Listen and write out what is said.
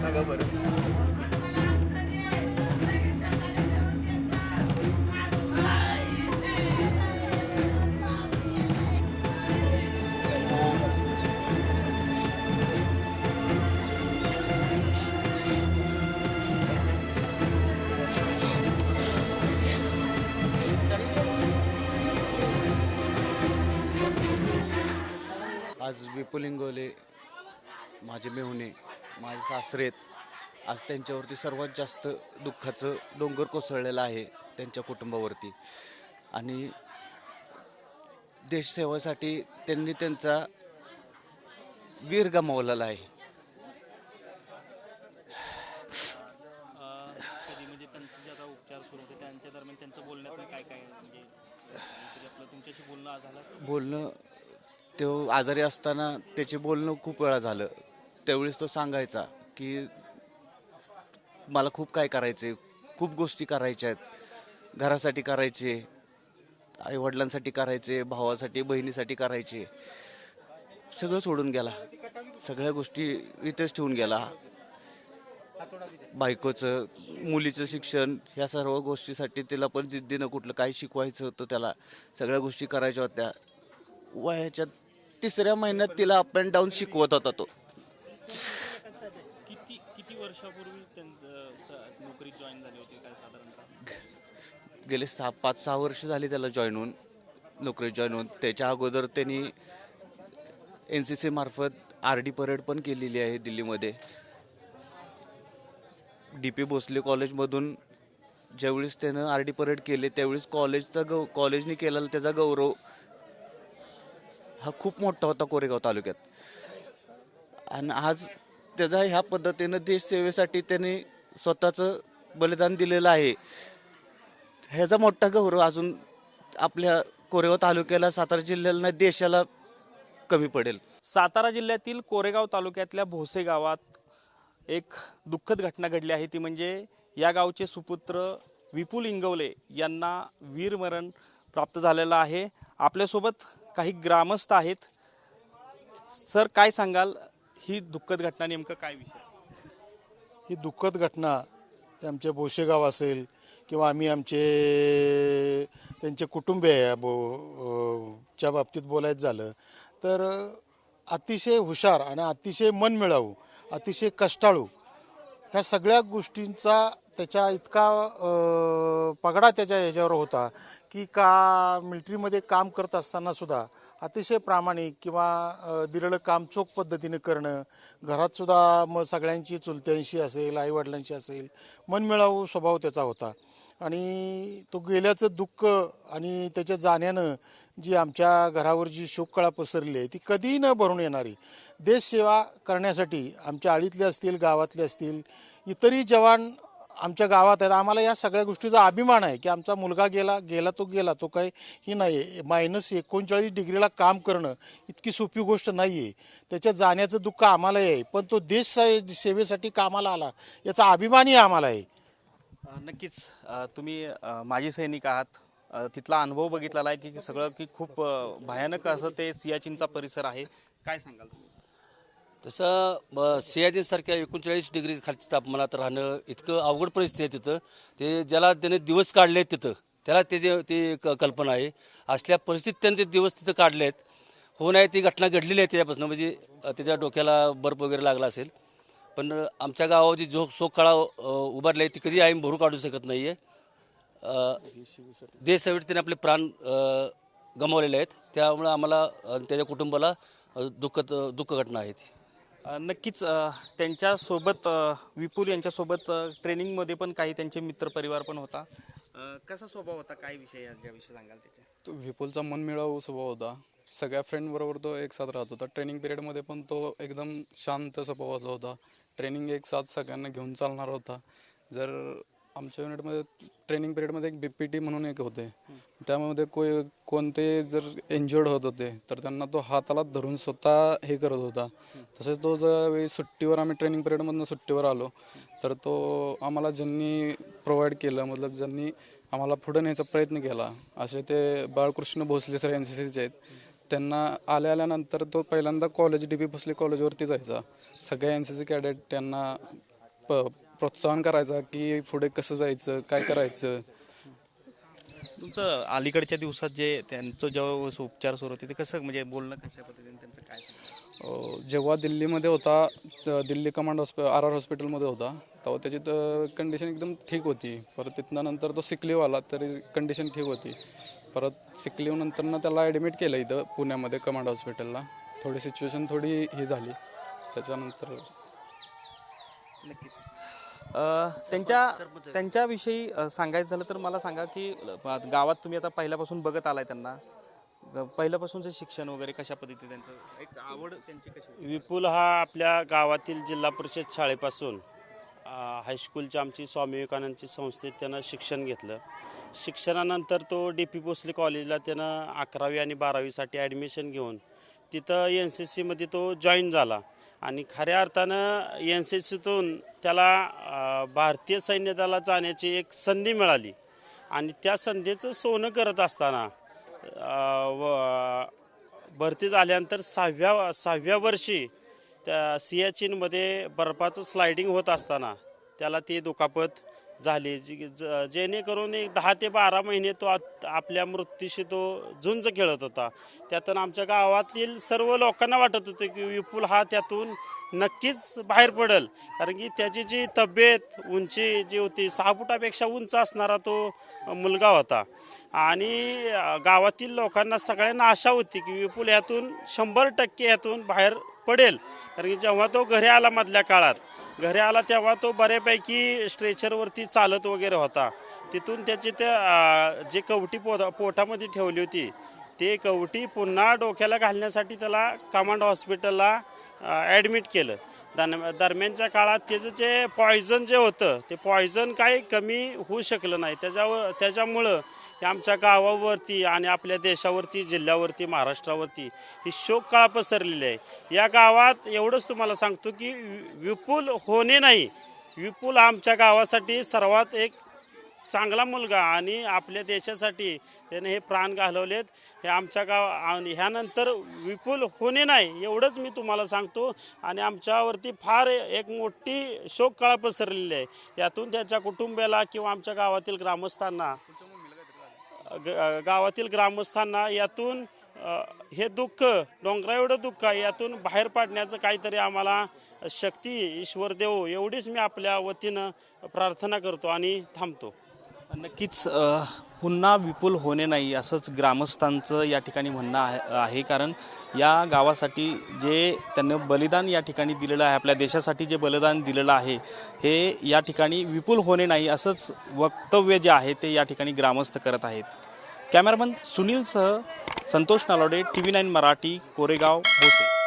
सांगा सांगा बरं? आज विपुल इंगोले माझे मेहुणे माझे सासरे आहेत. आज त्यांच्यावरती सर्वात जास्त दुःखाचं डोंगर कोसळलेलं आहे त्यांच्या कुटुंबावरती. आणि देशसेवेसाठी त्यांनी त्यांचा वीर गमावलेला आहे. कधी म्हणजे त्यांचे जे आता उपचार सुरू होते त्यांच्या दरम्यान त्यांचं बोलण्यात काय काय म्हणजे कधी आपलं तुमच्याशी बोलणं झालं? बोलणं तो आजारी असताना त्याचे बोलणं खूप वेळा झालं. त्यावेळेस तो सांगायचा की मला खूप काय करायचे खूप गोष्टी करायच्या आहेत. घरासाठी करायचे आईवडिलांसाठी करायचे भावासाठी बहिणीसाठी करायचे. सगळं सोडून गेला. सगळ्या गोष्टी इथेच ठेवून गेला. बायकोचं मुलीचं शिक्षण ह्या सर्व गोष्टीसाठी तिला पण जिद्दीनं कुठलं काय शिकवायचं होतं त्याला. सगळ्या गोष्टी करायच्या होत्या. वयाच्या तिसऱ्या महिन्यात तिला अप अँड डाऊन शिकवत होता तो. वर्षापूर्वी त्यांचं नोकरी जॉईन झाली होती काय साधारणतः? गेले सहा पाच सहा वर्ष झाली त्याला जॉईन होऊन नोकरी जॉईन होऊन. त्याच्या अगोदर त्यांनी एन सी सी मार्फत आर डी परेड पण केलेली आहे दिल्लीमध्ये. डी पी भोसले कॉलेजमधून ज्यावेळेस त्यानं आर डी परेड केले त्यावेळेस कॉलेजचा गौ कॉलेजने केलेला त्याचा गौरव हा खूप मोठा होता कोरेगाव तालुक्यात. आणि आज त्याचा ह्या पद्धतीनं देशसेवेसाठी त्यांनी स्वतःचं बलिदान दिलेलं आहे. ह्याचा मोठा गौरव अजून आपल्या कोरेगाव तालुक्याला सातारा जिल्ह्याला नाही देशाला कमी पडेल. सातारा जिल्ह्यातील कोरेगाव तालुक्यातल्या भोसे गावात एक दुःखद घटना घडली आहे. ती म्हणजे या गावचे सुपुत्र विपुल इंगवले यांना वीरमरण प्राप्त झालेलं आहे. आपल्यासोबत काही ग्रामस्थ आहेत. सर काय सांगाल? ही दुःखद घटना नेमकं काय विषय? ही दुःखद घटना हे आमचे भोसेगाव असेल किंवा आम्ही आमचे त्यांचे कुटुंबीय बो च्या बाबतीत बोलायचं झालं तर अतिशय हुशार आणि अतिशय मनमिळावू अतिशय कष्टाळू ह्या सगळ्या गोष्टींचा त्याच्या इतका पगडा त्याच्या ह्याच्यावर होता की का मिलिटरीमध्ये काम करत असताना सुद्धा अतिशय प्रामाणिक किंवा दिलेलं काम चोख पद्धतीने करणं घरात सुद्धा मग सगळ्यांची चुलत्यांशी असेल आईवडिलांशी असेल मनमिळावू स्वभाव त्याचा होता. आणि तो गेल्याचं दुःख आणि त्याच्या जाण्यानं जी आमच्या घरावर जी शोककळा पसरली आहे ती कधीही न भरून येणारी. देशसेवा करण्यासाठी आमच्या आळीतले असतील गावातले असतील इतरही जवान आमच्या गावात आहेत. आम्हाला या सगळ्या गोष्टीचा अभिमान आहे की आमचा मुलगा गेला गेला तो गेला तो काही ही नाही. आहे मायनस एकोणचाळीस डिग्रीला काम करणं इतकी सोपी गोष्ट नाही आहे त्याच्या जाण्याचं दुःख आम्हालाही आहे. पण तो देश सेवेसाठी कामाला आला. याचा अभिमानही आम्हाला आहे. नक्कीच. तुम्ही माजी सैनिक आहात. तिथला अनुभव बघितलेला आहे की सगळं की खूप भयानक असं ते सियाचिनचा परिसर आहे. काय सांगाल तुम्ही? तसं ब- सियाचीनसारख्या एकोणचाळीस डिग्री खालच्या तापमानात राहणं इतकं अवघड परिस्थिती आहे तिथं. ते ज्याला त्याने दिवस काढले आहेत तिथं त्याला त्याची ती क- कल्पना आहे. असल्या परिस्थितीत त्याने ते दिवस तिथं काढले आहेत. हो नाही ती घटना घडलेली आहे त्याच्यापासून म्हणजे त्याच्या डोक्याला बर्फ वगैरे लागला असेल. पण आमच्या गावावर जी जो सोख काळा उभारली आहे ती कधी आम्ही भरू काढू शकत नाही आहे देशसेवेसाठी त्याने आपले प्राण गमावलेले आहेत. त्यामुळे आम्हाला त्याच्या कुटुंबाला दुःख दुःख घटना आहे ती नक्कीच त्यांच्यासोबत विपुल यांच्यासोबत ट्रेनिंगमध्ये पण काही त्यांचे मित्रपरिवार पण होता. कसा स्वभाव होता? काय विषय याविषयी सांगाल त्याच्या. तो विपुलचा मनमिळावू स्वभाव होता. सगळ्या फ्रेंड बरोबर तो एक साथ राहत होता. ट्रेनिंग पिरियडमध्ये पण तो एकदम शांत स्वभावाचा होता. ट्रेनिंग एक साथ सगळ्यांना घेऊन चालणार होता. जर आमच्या युनिटमध्ये ट्रेनिंग पिरियडमध्ये एक बी पी टी म्हणून एक होते. त्यामध्ये कोय कोणते जर इंजर्ड होत होते तर त्यांना तो हाताला धरून स्वतः हे करत होता. तसेच तो ज्यावेळी सुट्टीवर आम्ही ट्रेनिंग पिरियडमधनं सुट्टीवर आलो तर तो आम्हाला ज्यांनी प्रोव्हाइड केलं मतलब ज्यांनी आम्हाला पुढे न्यायचा प्रयत्न केला असे ते Balkrishna Bhosale sir N C सीचे आहेत. त्यांना आल्या आल्यानंतर तो पहिल्यांदा कॉलेज डी पी भोसले कॉलेजवरती जायचा. सगळ्या एन सी सी कॅडेट त्यांना प प्रोत्साहन करायचा की पुढे कसं जायचं काय करायचं. तुमचं अलीकडच्या दिवसात जे त्यांचं जेव्हा उपचार सुरू होते ते कसं म्हणजे बोलणं कशा पद्धतीने त्यांचं काय? अं, जेव्हा दिल्लीमध्ये होता त- Delhi command hospital R R हॉस्पिटलमध्ये होता तेव्हा त्याची कंडिशन एकदम ठीक होती. परत तिथनं नंतर तो सिकलीव आला तरी कंडिशन ठीक होती. परत सिकलीव नंतर त्याला ॲडमिट केलं इथं पुण्यामध्ये कमांड हॉस्पिटलला थोडी सिच्युएशन थोडी ही झाली. त्याच्यानंतर अ, त्यांच्या त्यांच्याविषयी सांगायचं झालं तर मला सांगा की गावात तुम्ही आता पहिल्यापासून बघत आलाय त्यांना. ग- पहिल्यापासूनचं शिक्षण वगैरे कशा पद्धतीने त्यांचं एक आवड त्यांची कशी विपुल हा आपल्या गावातील जिल्हा परिषद शाळेपासून हायस्कूलच्या आमची स्वामी विवेकानंदची संस्थेत त्यानं शिक्षण घेतलं. शिक्षणानंतर तो डी पी भोसले कॉलेजला त्यानं अकरावी आणि बारावीसाठी ॲडमिशन घेऊन तिथं एन सी सीमध्ये तो जॉईन झाला. आणि खऱ्या अर्थानं एन सी सीतून त्याला भारतीय सैन्य दलात जाण्याची एक संधी मिळाली. आणि त्या संधीचं सोनं करत असताना व भरती झाल्यानंतर सहाव्या सहाव्या वर्षी त्या सियाचीनमध्ये बर्फाचं स्लायडिंग होत असताना त्याला ती दुखापत झाली जी ज- जेणेकरून एक दहा ते बारा महिने तो आत- आपल्या मृत्यूशी तो झुंज खेळत होता. त्यातून आमच्या गावातील सर्व लोकांना वाटत होतं की विपुल हा त्यातून नक्कीच बाहेर पडेल. कारण की त्याची जी तब्येत उंची जी होती सहा फुटापेक्षा उंच असणारा तो मुलगा होता. आणि गावातील लोकांना सगळ्यांना आशा होती की विपुल ह्यातून शंभर टक्के ह्यातून बाहेर पडेल. कारण की जेव्हा तो घरी आला मधल्या काळात घरी आला तेव्हा तो बऱ्यापैकी स्ट्रेचरवरती चालत वगैरे होता. तिथून त्याची त्या जे कवटी पोटा पोटामध्ये ठेवली होती ते कवटी पुन्हा डोक्याला घालण्यासाठी त्याला कमांड हॉस्पिटलला ॲडमिट केलं. दन दरम्यानच्या काळात त्याचं जे पॉयझन जे होतं ते पॉयझन काही कमी होऊ शकलं नाही. त्याच्यावर त्याच्यामुळं हे आमच्या गावावरती आणि आपल्या देशावरती जिल्ह्यावरती महाराष्ट्रावरती ही शोक काळ पसरलेली आहे. या गावात एवढंच तुम्हाला सांगतो की वि- विपुल होणे नाही. विपुल आमच्या गावासाठी सर्वात एक चांगला मुलगा आणि आपल्या देशासाठी त्याने हे प्राण घालवलेत. हे आमच्या गाव आणि ह्यानंतर विपुल होणे नाही एवढंच मी तुम्हाला सांगतो. आणि आमच्यावरती फार एक मोठी शोक काळ पसरलेली आहे. यातून त्याच्या कुटुंबियाला किंवा आमच्या गावातील ग्रामस्थांना ग- गावातील ग्रामस्थांना यातून हे दुःख डोंगरा एवढं दुःख आहे यातून बाहेर पाडण्याचं काहीतरी आम्हाला शक्ती ईश्वर देव एवढीच मी आपल्या वतीनं प्रार्थना करतो आणि थांबतो. नक्कीच पुन्हा विपुल होणे नाही असंच ग्रामस्थांचं या ठिकाणी म्हणणं आहे आहे. कारण या गावासाठी जे त्यांनी बलिदान या ठिकाणी दिलेलं आहे आपल्या देशासाठी जे बलिदान दिलेलं आहे हे या ठिकाणी विपुल होणे नाही असंच वक्तव्य जे आहे ते या ठिकाणी ग्रामस्थ करत आहेत. Cameraman सुनीलसह Santosh Nalode T V nine Marathi Koregaon Bhose.